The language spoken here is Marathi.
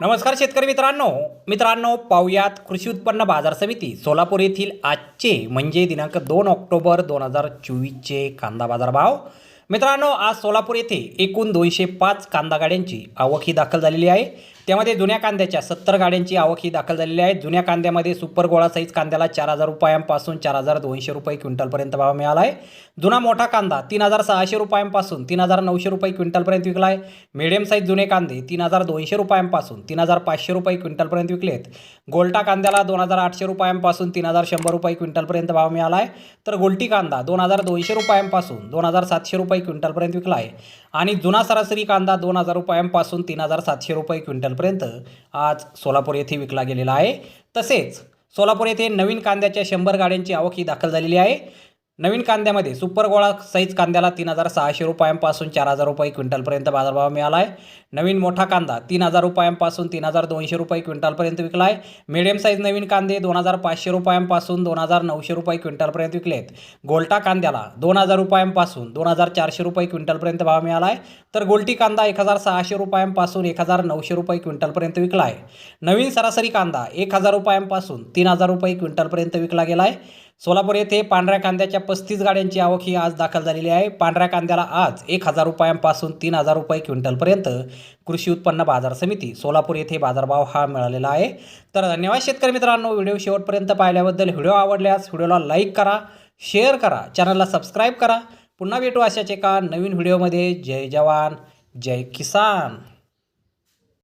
नमस्कार शेतकरी मित्रांनो. मित्रांनो पाहुयात कृषी उत्पन्न बाजार समिती सोलापूर येथील आजचे म्हणजे दिनांक दोन ऑक्टोबर दोन हजार चोवीसचे कांदा बाजार भाव मित्रांनो आज सोलापूर येथे एकूण दोनशे पाच कांदा गाड्यांची आवक ही दाखल झालेली आहे. त्यामध्ये जुन्या कांद्याच्या सत्तर गाड्यांची आवक ही दाखल झालेली आहे. जुन्या कांद्यामध्ये सुपर गोळा साईज कांद्याला चार हजार रुपयांपासून चार हजार दोनशे रुपये क्विंटलपर्यंत भाव मिळाला आहे. जुना मोठा कांदा तीन हजार सहाशे रुपयांपासून तीन हजार नऊशे रुपये क्विंटलपर्यंत विकला आहे. मिडियम साईज जुने कांदे तीन हजार दोनशे रुपयांपासून तीन हजार पाचशे रुपये क्विंटलपर्यंत विकलेत गोल्टा कांद्याला दोन हजार आठशे रुपयांपासून तीन हजार शंभर रुपये क्विंटलपर्यंत भाव मिळाला आहे. तर गोल्टी कांदा दोन हजार दोनशे रुपयांपासून दोन हजार सातशे रुपये क्विंटलपर्यंत विकला आहे. आणि जुना सरासरी कांदा दोन हजार रुपयांपासून तीन हजार सातशे रुपये क्विंटलपर्यंत आज सोलापूर येथे विकला गेलेला आहे. तसेच सोलापूर येथे नवीन कांद्याच्या शंभर गाड्यांची आवक ही दाखल झालेली आहे. नवीन कांद्यामध्ये सुपर गोळा साईज कांद्याला तीन हजार सहाशे रुपयांपासून चार हजार रुपये क्विंटलपर्यंत बाजारभाव मिळाला आहे नवीन मोठा कांदा तीन हजार रुपयांपासून तीन हजार दोनशे रुपये क्विंटलपर्यंत विकला आहे मिडियम साईज नवीन कांदे दोन हजार पाचशे रुपयांपासून दोन हजार नऊशे रुपये क्विंटलपर्यंत विकले आहेत गोल्टा कांद्याला दोन हजार रुपयांपासून दोन हजार चारशे रुपये क्विंटलपर्यंत भाव मिळाला आहे तर गोल्टी कांदा एक हजार सहाशे रुपयांपासून एक हजार नऊशे रुपये क्विंटलपर्यंत विकला आहे नवीन सरासरी कांदा एक हजार रुपयांपासून तीन हजार रुपये क्विंटलपर्यंत विकला गेला आहे सोलापूर येथे पांढऱ्या कांद्याच्या पस्तीस गाड्यांची आवक ही आज दाखल झालेली आहे. पांढऱ्या कांद्याला आज एक हजार रुपयांपासून तीन हजार रुपये क्विंटलपर्यंत कृषी उत्पन्न बाजार समिती सोलापूर येथे बाजारभाव हा मिळालेला आहे. तर धन्यवाद शेतकरी मित्रांनो व्हिडिओ शेवटपर्यंत पाहिल्याबद्दल व्हिडिओ आवडल्यास व्हिडिओला लाईक करा शेअर करा चॅनलला सबस्क्राईब करा. पुन्हा भेटू अशाच एका नवीन व्हिडिओमध्ये. जय जवान जय किसान.